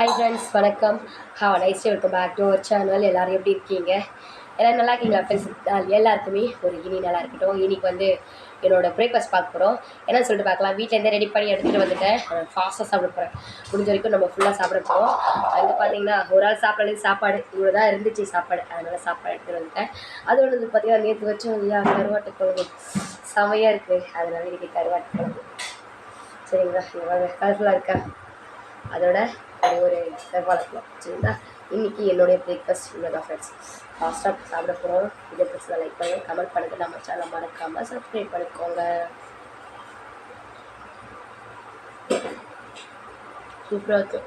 High friends வணக்கம். Have nice welcome back to our channel எல்லோரும் எப்படி இருக்கீங்க? எல்லோரும் நல்லா இருக்கீங்களா ஃப்ரெண்ட்ஸ் எல்லாருக்குமே ஒரு இனி நல்லா இருக்கட்டும். இன்னைக்கு வந்து என்னோட பிரேக்ஃபாஸ்ட் பார்க்க போகிறோம் என்னன்னு சொல்லிட்டு பார்க்கலாம். வீட்டிலேருந்து ரெடி பண்ணி எடுத்துகிட்டு வந்துட்டேன். ஃபாஸ்ட்டாக சாப்பிட போகிறேன் முடிஞ்ச வரைக்கும் நம்ம ஃபுல்லாக சாப்பிட போகிறோம் அங்கே பார்த்தீங்கன்னா ஒரு ஆள் சாப்பிட்றது சாப்பாடு. இவ்வளோ தான் இருந்துச்சு சாப்பாடு. அதனால் சாப்பாடு எடுத்துகிட்டு வந்துட்டேன். அது ஒன்று வந்து பார்த்தீங்கன்னா நேற்று வச்சோம் இல்லையா கருவாட்டு குழம்பு. செமையாக இருக்குது அதனால் இன்றைக்கி கருவாட்டு குழம்பு. சரிங்களா? கலர்ஃபுல்லாக இருக்கா? அதோட ஒரே ஒரு செவ்வாழைப்பழம் சரிங்களா இன்றைக்கி என்னுடைய பிரேக்ஃபாஸ்ட் இவ்வளோதான் ஃப்ரெண்ட்ஸ் ஃபாஸ்ட்டாக சாப்பிட போகிறோம் இதை பிரச்சனை லைக் பண்ணுங்கள் கமெண்ட் பண்ணுங்கள் நம்ம சேனல் மறக்காமல் சப்ஸ்கிரைப் பண்ணிக்கோங்க. சூப்பராக இருக்குது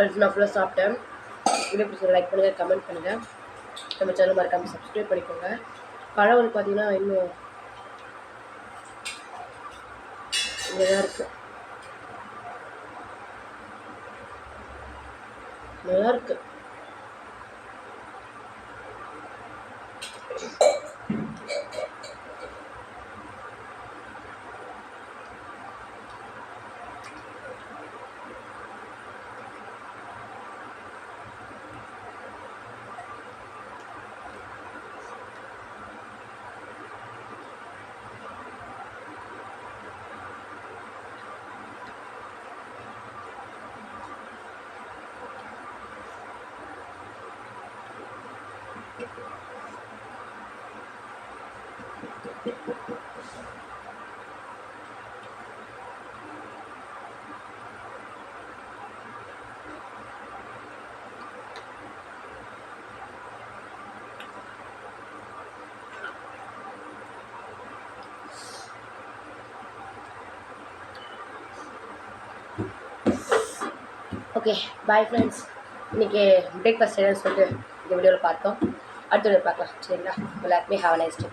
ஃப்ரெண்ட்ஸ் நான் ஃபுல்லாக சாப்பிட்டேன். வீடியோ பிடிச்ச லைக் பண்ணுங்கள் கமெண்ட் பண்ணுங்கள் நம்ம சேனல் மறக்காமல் சப்ஸ்கிரைப் பண்ணிக்கோங்க. பழம் வந்து பார்த்தீங்கன்னா இன்னும் இங்கே தான் இருக்குது நல்லா இருக்குது ஓகே பாய் ஃப்ரெண்ட்ஸ் இன்றைக்கி பிரேக்ஃபாஸ்ட் என்னன்னு சொல்லிட்டு இந்த வீடியோவில் பார்த்தோம். அடுத்த பார்க்கலாம். சரிங்களா? எல்லாருக்குமே ஹாவ் நைஸ் டே